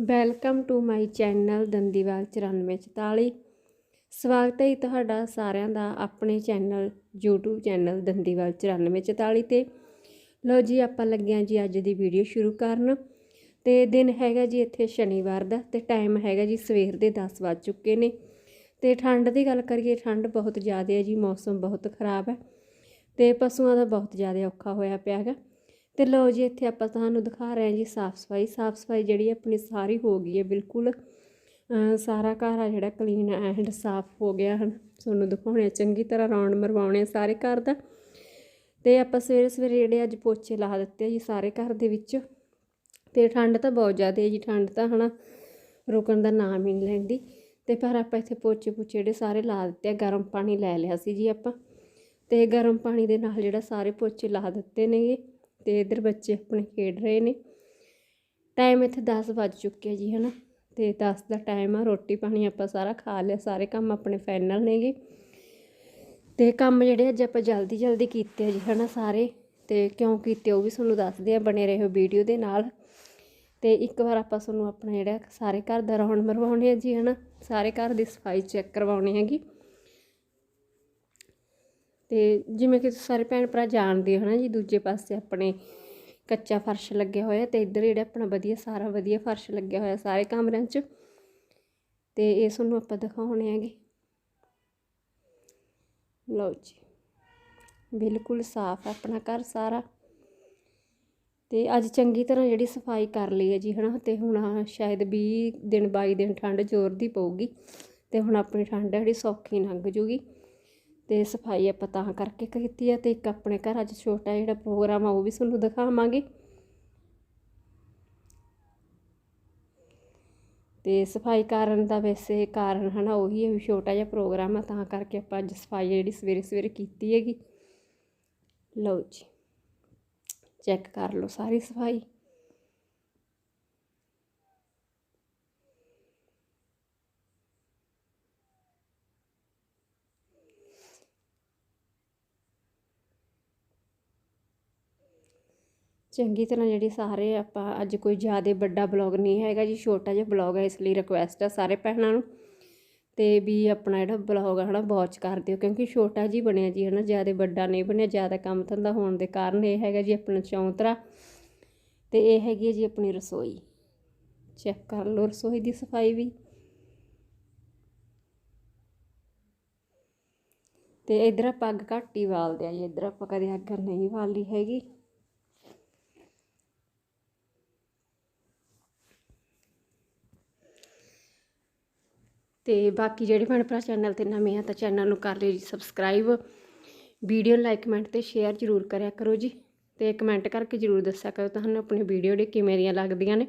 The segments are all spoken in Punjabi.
Welcome to my channel Dandiwal 9444 ਸਵਾਗਤ ਹੈ ਜੀ ਤੁਹਾਡਾ ਸਾਰਿਆਂ ਦਾ ਆਪਣੇ ਚੈਨਲ YouTube ਚੈਨਲ ਦੰਦੀਵਾਲ 9444 ਤੇ। ਲਓ ਜੀ, ਆਪਾਂ ਲੱਗਿਆ ਜੀ ਅੱਜ ਦੀ ਵੀਡੀਓ ਸ਼ੁਰੂ ਕਰਨ। ਤੇ ਦਿਨ ਹੈਗਾ ਜੀ ਇੱਥੇ ਸ਼ਨੀਵਾਰ ਦਾ ਤੇ ਟਾਈਮ ਹੈਗਾ ਜੀ ਸਵੇਰ ਦੇ 10 ਵੱਜ ਚੁੱਕੇ ਨੇ। ਤੇ ਠੰਡ ਦੀ ਗੱਲ ਕਰੀਏ, ਠੰਡ ਬਹੁਤ ਜ਼ਿਆਦਾ ਹੈ ਜੀ, ਮੌਸਮ ਬਹੁਤ ਖਰਾਬ ਹੈ। ਤੇ ਪਸ਼ੂਆਂ ਦਾ ਬਹੁਤ ਜ਼ਿਆਦਾ ਔਖਾ ਹੋਇਆ ਪਿਆ ਹੈਗਾ। ਤੇ ਲਓ ਜੀ, ਇੱਥੇ ਆਪਾਂ ਤੁਹਾਨੂੰ ਦਿਖਾ ਰਹੇ ਹਾਂ ਜੀ ਸਾਫ਼ ਸਫ਼ਾਈ। ਸਾਫ਼ ਸਫ਼ਾਈ ਜਿਹੜੀ ਆਪਣੀ ਸਾਰੀ ਹੋ ਗਈ ਹੈ, ਬਿਲਕੁਲ ਸਾਰਾ ਘਰ ਆ ਜਿਹੜਾ ਕਲੀਨ ਐਂਡ ਸਾਫ਼ ਹੋ ਗਿਆ। ਹਨ ਤੁਹਾਨੂੰ ਦਿਖਾਉਣੇ ਚੰਗੀ ਤਰ੍ਹਾਂ ਰਾਉਂਡ ਮਰਵਾਉਣੇ ਆ ਸਾਰੇ ਘਰ ਦਾ। ਤੇ ਆਪਾਂ ਸਵੇਰੇ ਸਵੇਰੇ ਜਿਹੜੇ ਅੱਜ ਪੋਚੇ ਲਾ ਦਿੱਤੇ ਆ ਜੀ ਸਾਰੇ ਘਰ ਦੇ ਵਿੱਚ। ਤੇ ਠੰਡ ਤਾਂ ਬਹੁਤ ਜ਼ਿਆਦਾ ਹੈ ਜੀ, ਠੰਡ ਤਾਂ ਹਨਾ, ਰੁਕਣ ਦਾ ਨਾਮ ਹੀ ਨਹੀਂ ਲੈਂਦੀ। ਤੇ ਪਰ ਆਪਾਂ ਇੱਥੇ ਪੋਚੇ ਪੁੱਚੇ ਜਿਹੜੇ ਸਾਰੇ ਲਾ ਦਿੱਤੇ ਆ, ਗਰਮ ਪਾਣੀ ਲੈ ਲਿਆ ਸੀ ਜੀ ਆਪਾਂ। ਤੇ ਗਰਮ ਪਾਣੀ ਦੇ ਨਾਲ ਜਿਹੜਾ ਸਾਰੇ ਪੋਚੇ ਲਾ ਦਿੱਤੇ ਨੇਗੇ। ਤੇ ਇਧਰ ਬੱਚੇ ਆਪਣੇ ਖੇਡ ਰਹੇ ਨੇ। ਟਾਈਮ ਇੱਥੇ 10 ਵੱਜ ਚੁੱਕੇ ਜੀ, ਹਨਾ। ਤੇ 10 ਦਾ ਟਾਈਮ ਆ, ਰੋਟੀ ਪਾਣੀ ਆਪਾਂ ਸਾਰਾ ਖਾ ਲਿਆ, ਸਾਰੇ ਕੰਮ ਆਪਣੇ ਫਾਈਨਲ ਨੇਗੇ। ਤੇ ਕੰਮ ਜਿਹੜੇ ਅੱਜ ਆਪਾਂ ਜਲਦੀ ਜਲਦੀ ਕੀਤੇ ਆ ਜੀ, ਹਨਾ, ਸਾਰੇ। ਤੇ ਕਿਉਂ ਕੀਤੇ ਉਹ ਵੀ ਤੁਹਾਨੂੰ ਦੱਸਦੇ ਆ, ਬਣੇ ਰਹੋ ਵੀਡੀਓ ਦੇ ਨਾਲ। ਤੇ ਇੱਕ ਵਾਰ ਆਪਾਂ ਤੁਹਾਨੂੰ ਆਪਣਾ ਜਿਹੜਾ ਸਾਰੇ ਘਰ ਦਾ ਰੌਣ ਮਰਵਾਉਣੇ ਆ ਜੀ, ਹਨਾ। ਸਾਰੇ ਘਰ ਦੀ ਸਫ਼ਾਈ ਚੈੱਕ ਕਰਵਾਉਣੀ ਹੈਗੀ। ਤੇ ਜਿਵੇਂ ਕਿ ਤੁਸੀਂ ਸਾਰੇ ਭੈਣ ਭਰਾ ਜਾਣਦੇ ਹੋ ਨਾ ਜੀ, ਦੂਜੇ ਪਾਸੇ ਆਪਣੇ ਕੱਚਾ ਫਰਸ਼ ਲੱਗਿਆ ਹੋਇਆ ਤੇ ਇੱਧਰ ਜਿਹੜਾ ਆਪਣਾ ਵਧੀਆ, ਸਾਰਾ ਵਧੀਆ ਫਰਸ਼ ਲੱਗਿਆ ਹੋਇਆ ਸਾਰੇ ਕਮਰਿਆਂ 'ਚ। ਤੇ ਇਹ ਤੁਹਾਨੂੰ ਆਪਾਂ ਦਿਖਾਉਣੇ ਹੈਗੇ। ਲਓ ਜੀ, ਬਿਲਕੁਲ ਸਾਫ਼ ਹੈ ਆਪਣਾ ਘਰ ਸਾਰਾ। ਤੇ ਅੱਜ ਚੰਗੀ ਤਰ੍ਹਾਂ ਜਿਹੜੀ ਸਫ਼ਾਈ ਕਰ ਲਈ ਹੈ ਜੀ, ਹਨਾ, ਤੇ ਹੁਣ ਸ਼ਾਇਦ 20 ਦਿਨ 22 ਦਿਨ ਠੰਡ ਜ਼ੋਰ ਦੀ ਪਊਗੀ ਤੇ ਹੁਣ ਆਪਣੀ ਠੰਡ ਜਿਹੜੀ ਸੌਖੀ ਲੰਘ ਜੂਗੀ। ਤੇ ਸਫ਼ਾਈ ਆਪਾਂ ਤਾਂ ਕਰਕੇ ਕੀਤੀ ਆ ਤੇ ਇੱਕ ਆਪਣੇ ਘਰ ਅੱਜ ਛੋਟਾ ਜਿਹੜਾ ਪ੍ਰੋਗਰਾਮ ਆ ਉਹ ਵੀ ਤੁਹਾਨੂੰ ਦਿਖਾਵਾਂਗੇ। ਤੇ ਸਫ਼ਾਈ ਕਰਨ ਦਾ ਵੈਸੇ ਕਾਰਨ ਹਨਾ ਉਹੀ ਹੈ ਵੀ ਛੋਟਾ ਜਿਹਾ ਪ੍ਰੋਗਰਾਮ ਆ ਤਾਂ ਕਰਕੇ ਆਪਾਂ ਅੱਜ ਸਫ਼ਾਈ ਜਿਹੜੀ ਸਵੇਰੇ ਸਵੇਰੇ ਕੀਤੀ ਹੈਗੀ। ਲਓ ਜੀ, ਚੈੱਕ ਕਰ ਲਓ ਸਾਰੀ ਸਫ਼ਾਈ। ਚੰਗੀ ਤਰ੍ਹਾਂ ਜਿਹੜੀ ਸਾਰੇ ਆਪਾਂ ਅੱਜ ਕੋਈ ਜ਼ਿਆਦਾ ਵੱਡਾ ਬਲੌਗ ਨਹੀਂ ਹੈਗਾ ਜੀ, ਛੋਟਾ ਜਿਹਾ ਬਲੌਗ ਹੈ, ਇਸ ਲਈ ਰਿਕੁਐਸਟ ਹੈ ਸਾਰੇ ਭੈਣਾਂ ਨੂੰ ਤੇ ਵੀ ਆਪਣਾ ਜਿਹੜਾ ਬਲੌਗ ਹੈ ਨਾ ਵਾਚ ਕਰ ਦਿਓ, ਕਿਉਂਕਿ ਛੋਟਾ ਜੀ ਬਣਿਆ ਜੀ ਹੈ ਨਾ ਜ਼ਿਆਦਾ ਵੱਡਾ ਨਹੀਂ ਬਣਿਆ, ਜ਼ਿਆਦਾ ਕੰਮ ਧੰਦਾ ਹੋਣ ਦੇ ਕਾਰਨ ਇਹ ਹੈਗਾ ਜੀ ਆਪਣਾ ਚੌਂਤਰਾ ਤੇ ਇਹ ਹੈਗੀ ਹੈ ਜੀ ਆਪਣੀ ਰਸੋਈ। ਚੈੱਕ ਕਰ ਲਓ ਰਸੋਈ ਦੀ ਸਫ਼ਾਈ ਵੀ। ਤੇ ਇਧਰ ਆਪਾਂ ਅੱਗ ਘੱਟ ਹੀ ਬਾਲਦੇ ਆ ਜੀ, ਇਧਰ ਆਪਾਂ ਕਦੇ ਅੱਗ ਨਹੀਂ ਵਾਲੀ ਹੈਗੀ। ਤੇ ਬਾਕੀ ਜਿਹੜੇ ਭੈਣ ਭਰਾ ਚੈਨਲ ਤੇ ਨਵੇਂ ਆ ਤਾਂ ਚੈਨਲ ਨੂੰ ਕਰ ਲਿਓ ਜੀ ਸਬਸਕ੍ਰਾਈਬ ਵੀਡੀਓ ਲਾਈਕ ਕਮੈਂਟ ਤੇ ਸ਼ੇਅਰ ਜ਼ਰੂਰ ਕਰਿਆ ਕਰੋ ਜੀ ਤੇ ਕਮੈਂਟ ਕਰਕੇ ਜ਼ਰੂਰ ਦੱਸਿਆ ਕਰੋ ਤੁਹਾਨੂੰ ਆਪਣੀ ਵੀਡੀਓ ਦੇ ਕਿਵੇਂ ਦੀਆਂ ਲੱਗਦੀਆਂ ਨੇ।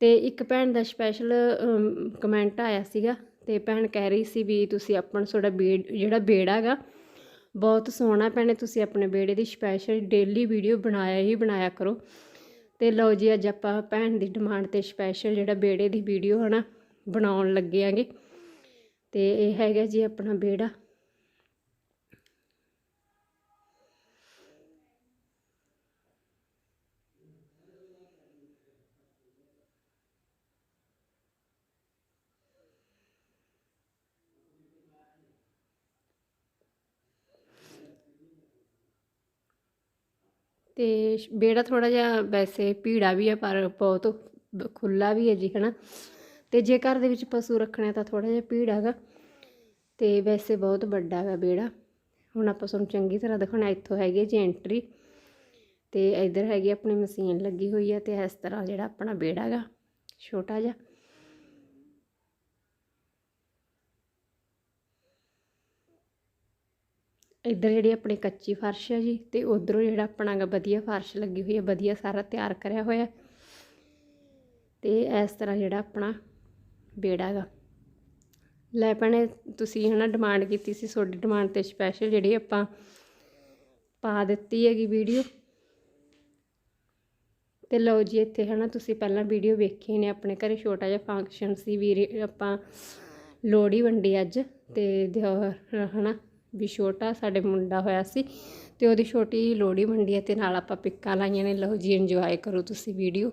ਤੇ ਇੱਕ ਭੈਣ ਦਾ ਸਪੈਸ਼ਲ ਕਮੈਂਟ ਆਇਆ ਸੀਗਾ ਤੇ ਭੈਣ ਕਹਿ ਰਹੀ ਸੀ ਵੀ ਤੁਸੀਂ ਆਪਣਾ ਤੁਹਾਡਾ ਬੇੜ ਜਿਹੜਾ ਬੇੜਾ ਹੈਗਾ, ਬਹੁਤ ਸੋਹਣਾ ਭੈਣੇ ਤੁਸੀਂ ਆਪਣੇ ਬੇੜੇ ਦੀ ਸਪੈਸ਼ਲ ਡੇਲੀ ਵੀਡੀਓ ਬਣਾਇਆ ਹੀ ਬਣਾਇਆ ਕਰੋ। ਤੇ ਲਓ ਜੀ ਅੱਜ ਆਪਾਂ ਭੈਣ ਦੀ ਡਿਮਾਂਡ ਤੇ ਸਪੈਸ਼ਲ ਜਿਹੜਾ ਬੇੜੇ ਦੀ ਵੀਡੀਓ ਹਨਾ ਬਣਾਉਣ ਲੱਗੇ ਆਂਗੇ। ਤੇ ਇਹ ਹੈਗਾ ਜੀ ਆਪਣਾ ਬੇੜਾ। ਤੇ ਬੇੜਾ ਥੋੜਾ ਜਿਹਾ ਵੈਸੇ ਭੀੜਾ ਵੀ ਹੈ ਪਰ ਬਹੁਤ ਖੁੱਲਾ ਵੀ ਹੈ ਜੀ ਹਨਾ ਤੇ ਜੇ ਘਰ ਦੇ ਵਿੱਚ ਪਸ਼ੂ ਰੱਖਣਾ ਤਾਂ ਥੋੜਾ ਜਿਹਾ ਭੀੜ ਹੈਗਾ। ਤੇ ਵੈਸੇ ਬਹੁਤ ਵੱਡਾ ਹੈਗਾ ਬੇੜਾ ਹੁਣ ਆਪਾਂ ਤੁਹਾਨੂੰ ਚੰਗੀ ਤਰ੍ਹਾਂ ਦਿਖਾਉਣਾ, ਇੱਥੋਂ ਹੈਗੀ ਜੀ ਐਂਟਰੀ ਤੇ ਇੱਧਰ ਹੈਗੀ ਆਪਣੀ ਮਸ਼ੀਨ ਲੱਗੀ ਹੋਈ ਹੈ ਤੇ ਇਸ ਤਰ੍ਹਾਂ ਜਿਹੜਾ ਆਪਣਾ ਬੇੜਾ ਹੈਗਾ, ਛੋਟਾ ਜਿਹਾ। ਇੱਧਰ ਜਿਹੜੀ ਆਪਣੀ ਕੱਚੀ ਫਰਸ਼ ਹੈ ਜੀ ਤੇ ਉਧਰੋਂ ਜਿਹੜਾ ਆਪਣਾ ਗਾ ਵਧੀਆ ਫਰਸ਼ ਲੱਗੀ ਹੋਈ ਹੈ ਵਧੀਆ ਸਾਰਾ ਤਿਆਰ ਕਰਿਆ ਹੋਇਆ। ਤੇ ਇਸ ਤਰ੍ਹਾਂ ਜਿਹੜਾ ਆਪਣਾ ਬੇੜਾ ਗਾ ਲੈ ਭੈਣੇ, ਤੁਸੀਂ ਹਨਾ ਡਿਮਾਂਡ ਕੀਤੀ ਸੀ, ਤੁਹਾਡੀ ਡਿਮਾਂਡ ਤੇ ਸਪੈਸ਼ਲ ਜਿਹੜੀ ਆਪਾਂ ਪਾ ਦਿੱਤੀ ਹੈਗੀ ਵੀਡੀਓ ਤੇ ਲਓ ਜੀ, ਇੱਥੇ ਹਨਾ ਤੁਸੀਂ ਪਹਿਲਾਂ ਵੀਡੀਓ ਵੇਖੀ ਨੇ ਆਪਣੇ ਘਰੇ, ਛੋਟਾ ਜਿਹਾ ਫੰਕਸ਼ਨ ਸੀ ਵੀਰੇ, ਆਪਾਂ ਲੋਹੜੀ ਵੰਡੀ ਅੱਜ। ਤੇ ਦਿਓਰ ਹਨਾ, ਵੀ ਛੋਟਾ ਸਾਡੇ ਮੁੰਡਾ ਹੋਇਆ ਸੀ, ਤੇ ਉਹਦੀ ਛੋਟੀ ਲੋਹੜੀ ਵੰਡੀ ਹੈ ਤੇ ਨਾਲ ਆਪਾਂ ਪਿੱਕਾਂ ਲਾਈਆਂ ਨੇ। ਲਓ ਜੀ ਇੰਜੋਏ ਕਰੋ ਤੁਸੀਂ ਵੀਡੀਓ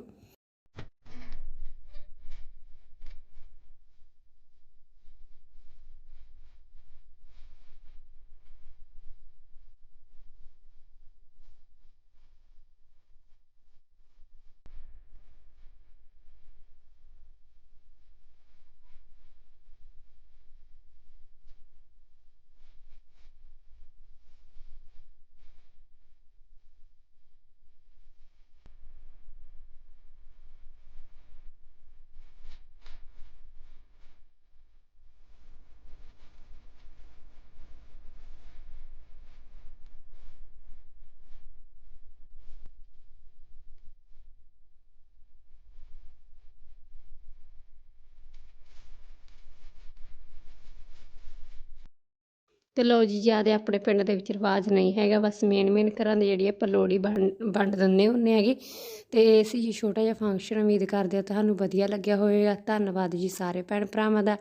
ਅਤੇ ਲਓ ਜੀ, ਜ਼ਿਆਦਾ ਆਪਣੇ ਪਿੰਡ ਦੇ ਵਿੱਚ ਰਿਵਾਜ ਨਹੀਂ ਹੈਗਾ, ਬਸ ਮੇਨ ਮੇਨ ਘਰਾਂ ਦੀ ਜਿਹੜੀ ਆਪਾਂ ਲੋੜੀ ਵੰਡ ਵੰਡ ਦਿੰਦੇ ਹੁੰਦੇ ਹੈਗੇ। ਅਤੇ ਅਸੀਂ ਸੀ ਜੀ ਛੋਟਾ ਜਿਹਾ ਫੰਕਸ਼ਨ ਉਮੀਦ ਕਰਦੇ ਹਾਂ ਤੁਹਾਨੂੰ ਵਧੀਆ ਲੱਗਿਆ ਹੋਵੇਗਾ। ਧੰਨਵਾਦ ਜੀ ਸਾਰੇ ਭੈਣ ਭਰਾਵਾਂ ਦਾ।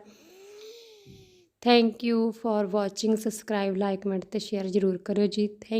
Thank you for watching subscribe like comment ਤੇ ਸ਼ੇਅਰ ਜ਼ਰੂਰ ਕਰਿਓ ਜੀ। ਥੈਂਕ